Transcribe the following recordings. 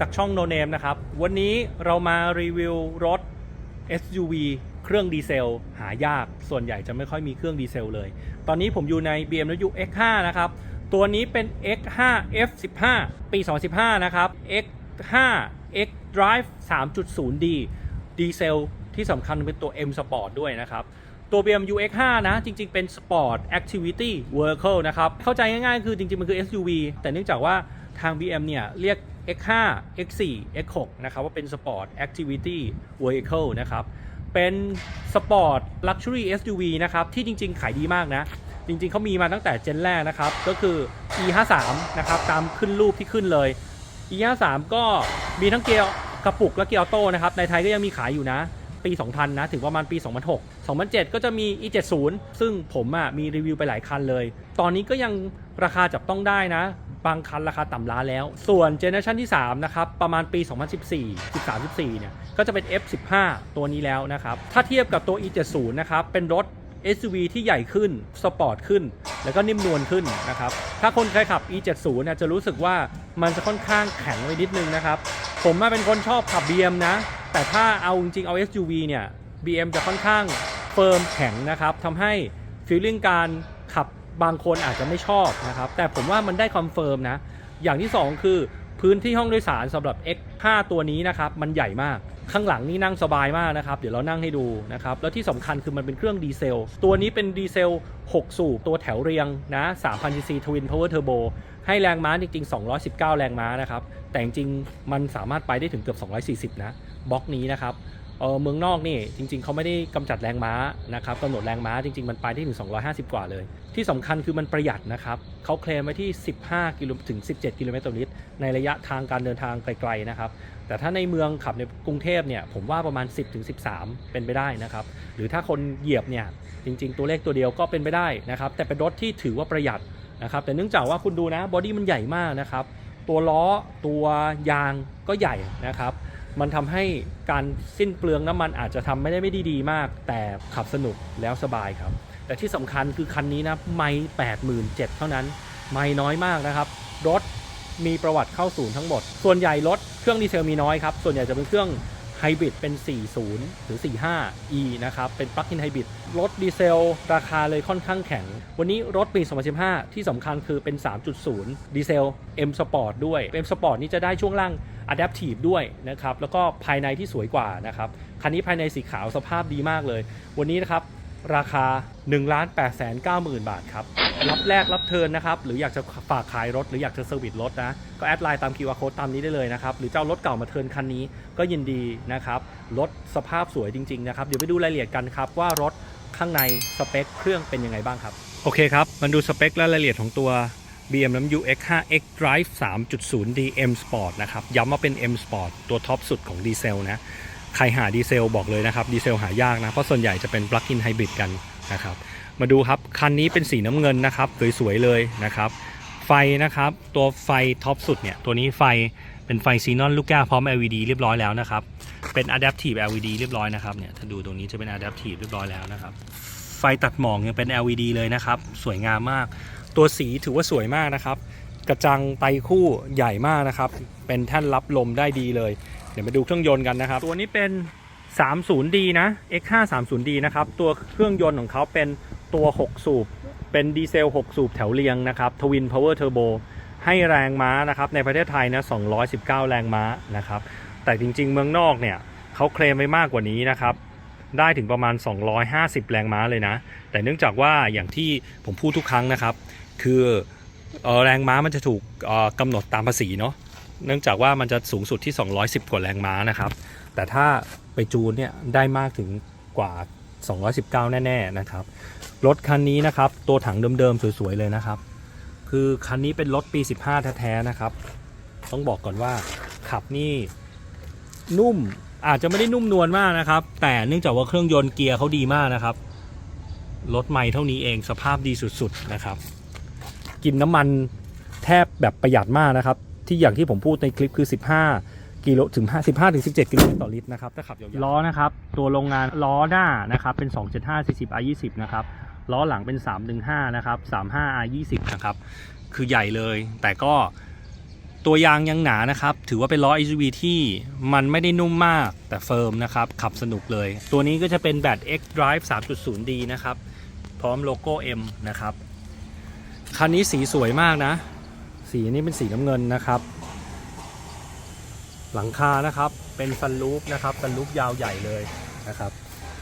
จากช่อง No Name นะครับ วันนี้เรามารีวิวรถ SUV เครื่องดีเซล หายาก ส่วนใหญ่จะไม่ค่อยมีเครื่องดีเซลเลย ตอนนี้ผมอยู่ใน BMW X5 นะครับ ตัวนี้เป็น X5 F15 ปี 2015 นะครับ X5 X Drive 3.0D ดีเซลที่สำคัญเป็นตัว M Sport ด้วยนะครับตัว BMW X5 นะ จริง ๆ เป็น Sport Activity Vehicle นะครับ เข้าใจง่ายๆ คือจริง ๆ มันคือ SUV แต่เนื่องจากว่าทาง BM เนี่ย เรียก X5 X4 X6 นะครับว่าเป็น Sport Activity Vehicle นะครับเป็น Sport Luxury SUV นะครับที่จริง ๆ ขายดีมากนะ จริง ๆเขามีมาตั้งแต่เจนแรกนะครับ ก็คือ E53 นะครับตามขึ้นรูปที่ขึ้นเลย E53 ก็มีทั้งเกียร์กระปุกและเกียร์ออโต้นะครับในไทยก็ยังมีขายอยู่นะปี 2000 นะ ถึงประมาณปี 2006 2007 ก็จะมี E70 ซึ่งผมอะมีรีวิวไปหลายคันเลย ตอนนี้ก็ยังราคาจับต้องได้นะ บางคันราคาต่ำล้านแล้ว ส่วนเจเนอเรชันที่ 3 นะครับ ประมาณปี 2014 13 14 เนี่ย ก็จะเป็น F15 ตัวนี้แล้วนะครับ ถ้าเทียบกับตัว E70 นะครับ เป็นรถ SUV ที่ใหญ่ขึ้น สปอร์ตขึ้น แล้วก็นิ่มนวลขึ้นนะครับ ถ้าคนเคยขับ E70 เนี่ยจะรู้สึกว่ามันจะค่อนข้างแข็งไปนิดนึงนะครับ ผมมาเป็นคนชอบขับ BM นะ แต่ถ้าเอาจริงๆเอา SUV เนี่ย BM จะค่อนข้างเฟิร์มแข็งนะครับทำให้ฟีลลิ่งการ บางคนอาจจะไม่ชอบนะครับ แต่ผมว่ามันได้คอนเฟิร์มนะ อย่างที่ 2 คือพื้นที่ห้องโดยสารสำหรับ X5 ตัวนี้นะครับ มันใหญ่มากข้างหลังนี่นั่งสบายมากนะครับ เดี๋ยวเรานั่งให้ดูนะครับ แล้วที่สำคัญคือมันเป็นเครื่องดีเซล ตัวนี้เป็นดีเซล 6 สูบตัวแถวเรียงนะ3,000 cc Twin Power Turbo ให้แรงม้าจริง ๆ 219 แรงม้านะครับ แต่จริงๆมันสามารถไปได้ถึงเกือบ 240 นะบล็อกนี้นะครับ เออเมืองนอกนี่จริง ๆเขาไม่ได้กำจัดแรงม้านะครับกำหนดแรงม้าจริง ๆ มันไปได้ถึง 250 กว่าเลย ที่สำคัญคือมันประหยัดนะครับเขาเคลมไว้ที่ 15กิโลถึง 17 กิโลเมตรต่อลิตรในระยะทางการเดินทางไกลๆนะครับแต่ถ้าในเมืองขับในกรุงเทพเนี่ยผมว่าประมาณ 10ถึง13 เป็นไปได้นะครับหรือถ้าคนเหยียบเนี่ยจริง ๆ ตัวเลขตัวเดียวก็เป็นไปได้นะครับแต่เป็นรถที่ถือว่าประหยัดนะครับแต่เนื่องจากว่าคุณดูนะบอดี้มันใหญ่มากนะครับตัวล้อตัวยางก็ใหญ่นะครับ มันทำให้การสิ้นเปลืองน้ำมันอาจจะทำไม่ได้ไม่ดีดีมาก แต่ขับสนุกแล้วสบายครับ แต่ที่สำคัญคือคันนี้นะไม่แปดหมื่นเจ็ดเท่านั้น ไม่น้อยมากนะครับ รถมีประวัติเข้าศูนย์ทั้งหมด ส่วนใหญ่รถเครื่องดีเซลมีน้อยครับ ส่วนใหญ่จะเป็นเครื่องไฮบริดเป็น 40 หรือ 45e นะครับ เป็นปลั๊กอินไฮบริด รถดีเซล ราคาเลยค่อนข้างแข็ง วันนี้รถปี 2015 ที่สำคัญคือเป็น 3.0 ดีเซล M Sport ด้วย M Sport นี่จะได้ช่วงล่าง Adaptive ด้วยนะครับ แล้วก็ภายในที่สวยกว่านะครับ คันนี้ภายในสีขาวสภาพดีมากเลย วันนี้นะครับ ราคา 1 8 9 0 0 0 0 บาทครับ รับแรกรับเทินนะครับ หรืออยากจะฝากขายรถ หรืออยากจะเซอร์วิสรถนะ ก็แอดไลน์ตาม QR Code ตามนี้ได้เลยนะครับ หรือเจะเอารถเก่ามาเทินคันนี้ก็ยินดีนะครับ รถสภาพสวยจริงๆนะครับ เดี๋ยวไปดูรายละเอียดกันครับว่ารถข้างในสเปคเครื่องเป็นยังไงบ้างครับ โอเคครับมาดูสเปคและรายละเอียดของตัว BMW X5 X Drive 3.0D M Sport นะครับ ย้ำว่าเป็น M Sport ตัวท็อปสุดของดีเซลนะ ใครหาดีเซลบอกเลยนะครับ ดีเซลหายากนะ เพราะส่วนใหญ่จะเป็นปลั๊กอินไฮบริดกันนะครับ มาดูครับ คันนี้เป็นสีน้ำเงินนะครับ สวยๆเลยนะครับ ไฟนะครับ ตัวไฟท็อปสุดเนี่ย ตัวนี้ไฟเป็นไฟซีนอนลูกแก้วพร้อม LED เรียบร้อยแล้วนะครับ เป็น Adaptive LED เรียบร้อยนะครับเนี่ย ถ้าดูตรงนี้จะเป็น Adaptive เรียบร้อยแล้วนะครับ ไฟตัดหมอกยังเป็น LED เลยนะครับ สวยงามมาก ตัวสีถือว่าสวยมากนะครับ กระจังไตคู่ใหญ่มากนะครับ เป็นแท่นรับลมได้ดีเลย เดี๋ยวมาดูเครื่องยนต์กันนะครับ ตัวนี้เป็น 30D นะ X5 30D นะครับ ตัวเครื่องยนต์ของเขาเป็นตัว6สูบ เป็นดีเซล 6 สูบแถวเรียงนะครับ Twin Power Turbo ให้แรงม้านะครับ ในประเทศไทยนะ 219 แรงม้านะครับ แต่จริง ๆ เมืองนอกเนี่ยเขาเคลมไว้มากกว่านี้นะครับได้ถึงประมาณ 250 แรงม้าเลยนะ แต่เนื่องจากว่าอย่างที่ผมพูดทุกครั้งนะครับ คือแรงม้ามันจะถูกกำหนดตามภาษีเนาะเนื่องจากว่ามันจะสูงสุดที่ 210 กว่าแรงม้านะครับ แต่ถ้าไปจูนเนี่ยได้มากถึงกว่า 219 แน่ๆนะครับ รถคันนี้นะครับ ตัวถังเดิมๆ สวยๆ เลยนะครับ คือคันนี้เป็นรถปี 15 แท้ๆ นะครับ ต้องบอกก่อนว่าขับนี่นุ่มอาจจะไม่ได้นุ่มนวลมากนะครับ แต่เนื่องจากว่าเครื่องยนต์เกียร์เขาดีมากนะครับ รถใหม่เท่านี้เองสภาพดีสุดๆ นะครับ กินน้ำมันแทบแบบประหยัดมากนะครับ ที่อย่างที่ผมพูดในคลิปคือ 15 กิโลถึง5 15ถึง17 กิโลต่อลิตรนะครับถ้าขับยาวๆล้อนะครับ ตัวโรงงานล้อหน้านะครับเป็น275 40 i 20นะครับล้อหลังเป็น 315นะครับ35 i 20นะครับคือใหญ่เลย แต่ก็ตัวยางยังหนานะครับ ถือว่าเป็นล้อ SUV ที่มันไม่ได้นุ่มมากแต่เฟิร์มนะครับ ขับสนุกเลย ตัวนี้ก็จะเป็นแบต X Drive 3.0D นะครับ พร้อมโลโก้ M นะครับ คันนี้สีสวยมากนะ สีนี้เป็นสีน้ำเงินนะครับ หลังคานะครับเป็นซันรูฟนะครับซันรูฟยาวใหญ่เลยนะครับ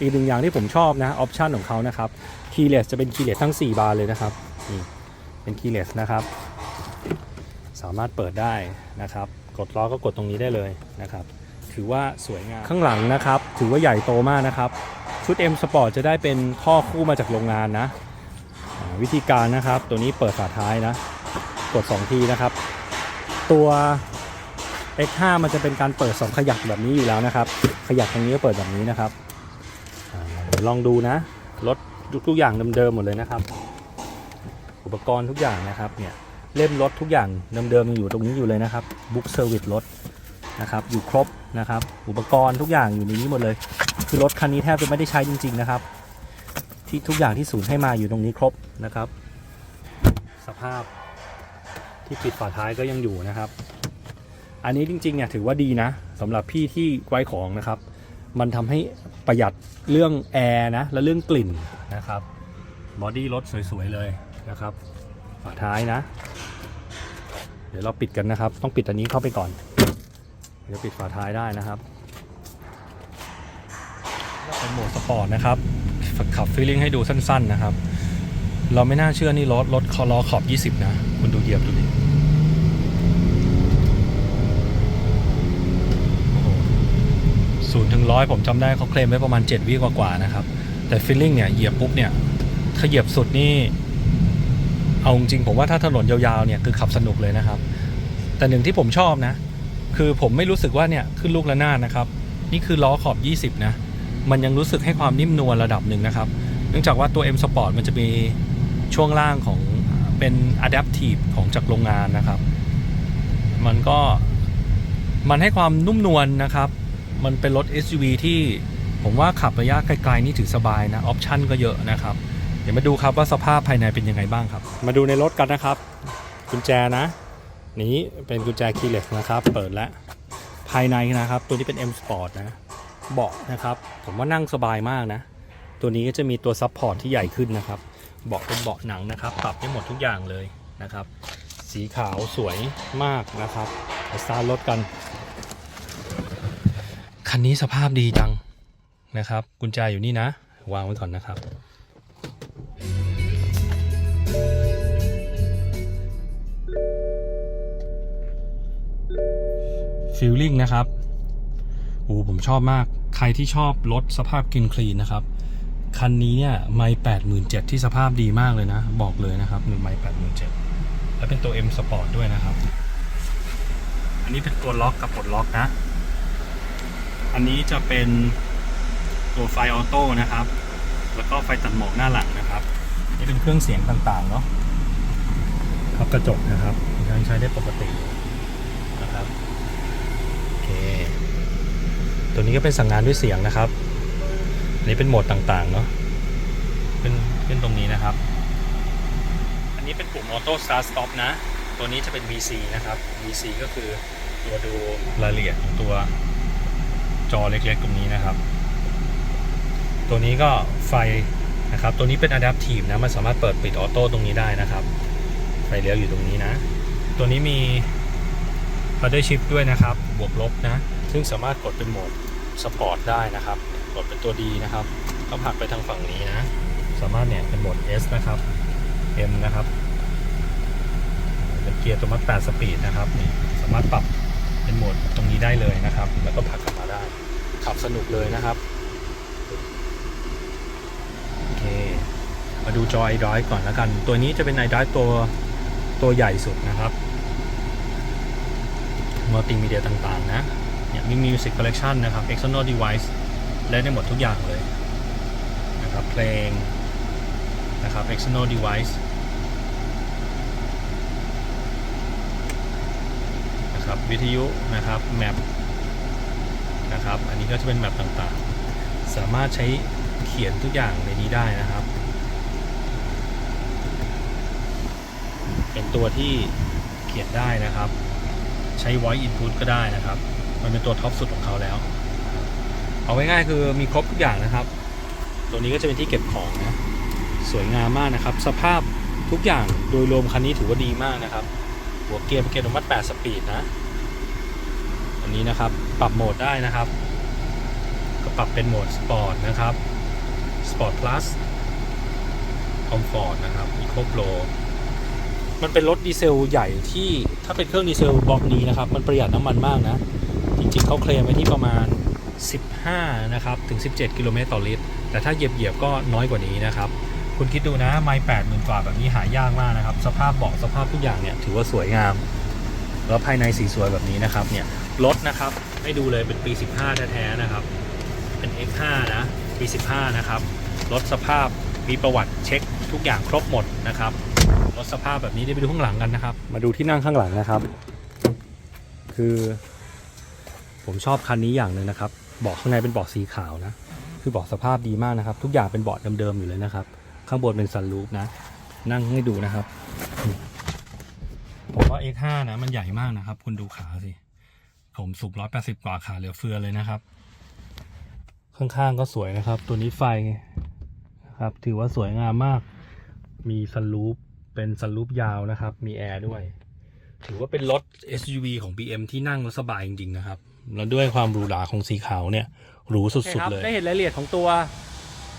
อีกหนึ่งอย่างที่ผมชอบนะออปชันของเขานะครับคีเลสจะเป็นคีเลสทั้ง 4 บานเลยนะครับนี่เป็นคีเลสนะครับ สามารถเปิดได้นะครับ กดล้อก็กดตรงนี้ได้เลยนะครับ ถือว่าสวยงามข้างหลังนะครับ ถือว่าใหญ่โตมากนะครับ ชุด M Sport จะได้เป็นท่อคู่มาจากโรงงานนะ วิธีการนะครับ ตัวนี้เปิดฝาท้ายนะ กด 2 ทีนะครับ ตัว X5 มันจะเป็นการเปิด 2 ขยักแบบนี้อยู่แล้วนะครับ ขยักตรงนี้ก็เปิดแบบนี้นะครับอลองดูนะรถทุกอย่างเดิมๆหมดเลยนะครับ อุปกรณ์ทุกอย่างนะครับเนี่ยเล่มรถทุกอย่างเดิมๆยังอยู่ตรงนี้อยู่เลยนะครับบุ๊กเซอร์วิสรถนะครับอยู่ครบนะครับ อุปกรณ์ทุกอย่างอยู่ในนี้หมดเลย คือรถคันนี้แทบจะไม่ได้ใช้จริง ๆ นะครับ ที่ทุกอย่างที่ศูนย์ให้มาอยู่ตรงนี้ครบนะครับ สภาพที่ปิดฝาท้ายก็ยังอยู่นะครับ อันนี้จริงๆเนี่ยถือว่าดีนะสำหรับพี่ที่ไว้ของนะครับ มันทำให้ประหยัดเรื่องแอร์นะและเรื่องกลิ่นนะครับบอดี้รถสวยๆเลยนะครับฝาท้ายนะ เดี๋ยวเราปิดกันนะครับ ต้องปิดอันนี้เข้าไปก่อน เดี๋ยวปิดฝาท้ายได้นะครับเป็นโหมดสปอร์ตนะครับ ขับฟีลลิ่งให้ดูสั้น ๆ นะครับ เราไม่น่าเชื่อนี่รถรถคอล้อขอบ 20 นะ คุณดูเหยียบดูดิศูนย์ถึงร้อยผมจำได้เขาเคลมไว้ประมาณ 7 วิกว่าๆนะครับ แต่ฟีลลิ่งเนี่ยเหยียบปุ๊บเนี่ยถ้าเหยียบสุดนี่ เอาจริงผมว่าถ้าถนนยาวๆเนี่ยคือขับสนุกเลยนะครับ แต่หนึ่งที่ผมชอบนะ คือผมไม่รู้สึกว่าเนี่ยขึ้นลูกระนาดนะครับ นี่คือล้อขอบ 20 นะ มันยังรู้สึกให้ความนิ่มนวลระดับหนึ่งนะครับ เนื่องจากว่าตัว M Sport มันจะมีช่วงล่างของเป็น Adaptive ของจากโรงงานนะครับ มันก็มันให้ความนุ่มนวลนะครับ มันเป็นรถ SUV ที่ผมว่าขับระยะไกลๆนี่ถือสบายนะ ออปชั่นก็เยอะนะครับ เดี๋ยวมาดูครับว่าสภาพภายในเป็นยังไงบ้างครับ มาดูในรถกันนะครับ กุญแจนะ นี้เป็นกุญแจคีย์เลสนะครับ เปิดแล้ว ภายในนะครับ ตัวนี้เป็น M Sport นะ เบาะนะครับ ผมว่านั่งสบายมากนะ ตัวนี้ก็จะมีตัวซับพอร์ตที่ใหญ่ขึ้นนะครับ เบาะเป็นเบาะหนังนะครับ ปรับได้หมดทุกอย่างเลยนะครับ สีขาวสวยมากนะครับไปสตาร์ทรถกัน คันนี้สภาพดีจังนะครับ กุญแจอยู่นี่นะ วางไว้ก่อนนะครับฟิลลิ่งนะครับโอ้ผมชอบมาก รที่ชอบรถสภาพกินคลีนนะครับ คันนี้เนี่ยไม่แปดหมื่นเจ็ดที่สภาพดีมากเลยนะ บอกเลยนะครับหนึ่งไม่แปดหมื่นเจ็ดแล้วเป็นตัว M Sport ด้วยนะครับ อันนี้เป็นตัวล็อกกับปลดล็อกนะ อันนี้จะเป็นตัวไฟออโต้นะครับ แล้วก็ไฟตัดหมอกหน้าหลังนะครับ นี่เป็นเครื่องเสียงต่างๆเนาะพับกระจกนะครับยังใช้ได้ปกตินะครับ โอเค ตัวนี้ก็เป็นสั่งงานด้วยเสียงนะครับ อันนี้เป็นโหมดต่างๆเนาะขึ้นขึ้นตรงนี้นะครับ อันนี้เป็นปุ่ม Auto Start Stop นะ ตัวนี้จะเป็น VC นะครับ VC ก็คือตัวดูรายละเอียดของตัวจอเล็กๆตรงนี้นะครับ ตัวนี้ก็ไฟนะครับ ตัวนี้เป็น Adaptive นะ มันสามารถเปิดปิดออโต้ตรงนี้ได้นะครับ ไฟเลี้ยวอยู่ตรงนี้นะ ตัวนี้มี paddle shift ด้วยนะครับ บวกลบนะ ซึ่งสามารถกดเป็นโหมดสปอร์ตได้นะครับ กดเป็นตัวดีนะครับก็ผลักไปทางฝั่งนี้นะ สามารถเนี่ยเป็นโหมด S นะครับ M นะครับ เป็นเกียร์ตัวมัด8สปีดนะครับนี่สามารถปรับเป็นโหมดตรงนี้ได้เลยนะครับ แล้วก็ผลักกลับมาได้ ขับสนุกเลยนะครับเค มาดูจอ iDrive ก่อนแล้วกัน ตัวนี้จะเป็น iDrive ตัวตัวใหญ่สุดนะครับ มัลติมีเดียต่างๆ นะเนี่ยมี Music Collection นะครับ External Device เล่นได้หมดทุกอย่างเลยนะครับเพลงนะครับ External Device นะครับวิทยุนะครับแมปนะครับอันนี้ก็จะเป็นแมปต่างๆ สามารถใช้เขียนทุกอย่างในนี้ได้นะครับ เป็นตัวที่เขียนได้นะครับ ใช้ voice input ก็ได้นะครับ มันเป็นตัวท็อปสุดของเขาแล้ว เอาไว้ง่ายคือมีครบทุกอย่างนะครับ ตัวนี้ก็จะเป็นที่เก็บของนะ สวยงามมากนะครับ สภาพทุกอย่างโดยรวมคันนี้ถือว่าดีมากนะครับ หัวเกียร์เป็นเกียร์อัตโนมัติ 8 สปีดนะ อันนี้นะครับ ปรับโหมดได้นะครับ ก็ปรับเป็นโหมดสปอร์ตนะครับ สปอร์ตพลัสคอมฟอร์ตนะครับมีครบโล มันเป็นรถดีเซลใหญ่ที่ถ้าเป็นเครื่องดีเซลบล็อกนี้นะครับ มันประหยัดน้ำมันมากนะ จริงๆเขาเคลมไว้ที่ประมาณ 15 นะครับ ถึง 17 กิโลเมตรต่อลิตร แต่ถ้าเหยียบๆก็น้อยกว่านี้นะครับ คุณคิดดูนะ ไม่แปดหมื่นกว่าแบบนี้หายากมากนะครับ สภาพเบาะสภาพทุกอย่างเนี่ยถือว่าสวยงาม แล้วภายในสีสวยแบบนี้นะครับ เนี่ย รถนะครับ ให้ดูเลยเป็นปี 15 แท้ๆนะครับ เป็น X5 นะ ปี 15 นะครับ รถสภาพมีประวัติเช็คทุกอย่างครบหมดนะครับ รถสภาพแบบนี้ได้ไปดูข้างหลังกันนะครับ มาดูที่นั่งข้างหลังนะครับ คือ ผมชอบคันนี้อย่างหนึ่งนะครับเบาะข้างในเป็นเบาะสีขาวนะ คือเบาะสภาพดีมากนะครับ ทุกอย่างเป็นเบาะเดิมๆอยู่เลยนะครับ ข้างบนเป็นซันรูฟนะ นั่งให้ดูนะครับ ผมว่า X5 นะ มันใหญ่มากนะครับ คุณดูขาสิ ผมสูบ180กว่าขาเหลือเฟือเลยนะครับ ข้างๆก็สวยนะครับ ตัวนี้ไฟนะครับ ถือว่าสวยงามมาก มีซันรูฟ เป็นซันรูฟยาวนะครับ มีแอร์ด้วย ถือว่าเป็นรถ SUV ของ BM ที่นั่งแล้วสบายจริงๆนะครับ แล้วด้วยความหรูหราของสีขาวเนี่ยหรูสุดๆเลย ได้เห็นรายละเอียดของตัว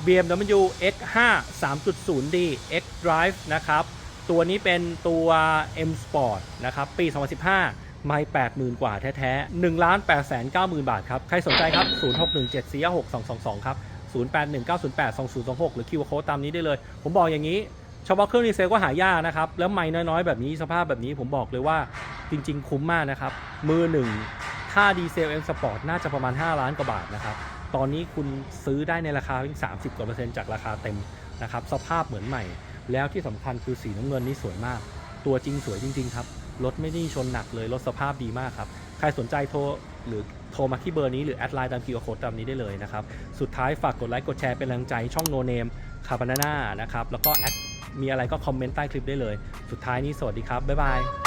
BMW X5 3.0D X Drive นะครับ ตัวนี้เป็นตัว M Sport นะครับ ปี 2015 ไม่ 80,000 กว่าแท้ๆ1ล้าน8 9 0 0 0 0บาทครับ ใครสนใจครับ 0617456222 ครับ 0819082026 หรือคิวโค้ดตามนี้ได้เลย ผมบอกอย่างนี้ เฉพาะเครื่องดีเซลก็หายากนะครับ แล้วไม่น้อยๆ แบบนี้สภาพแบบนี้ผมบอกเลยว่าจริงๆ คุ้มมากนะครับ มือหนึ่งถ้าดีเซล M Sport น่าจะประมาณ 5 ล้านกว่าบาทนะครับ ตอนนี้คุณซื้อได้ในราคาเพียง30 กว่าเปอร์เซ็นต์จากราคาเต็มนะครับ สภาพเหมือนใหม่ แล้วที่สำคัญคือสีน้ำเงินนี่สวยมาก ตัวจริงสวยจริง ๆ ครับ รถไม่ได้ชนหนักเลย รถสภาพดีมากครับ ใครสนใจโทรหรือโทรมาที่เบอร์นี้หรือแอดไลน์ตามคิวโค้ดตามนี้ได้เลยนะครับ สุดท้ายฝากกดไลค์กดแชร์เป็นแรงใจช่องโนเนมคาบานาน่านะครับ แล้วก็แอด มีอะไรก็คอมเมนต์ใต้คลิปได้เลย สุดท้ายนี้สวัสดีครับ บ๊ายบาย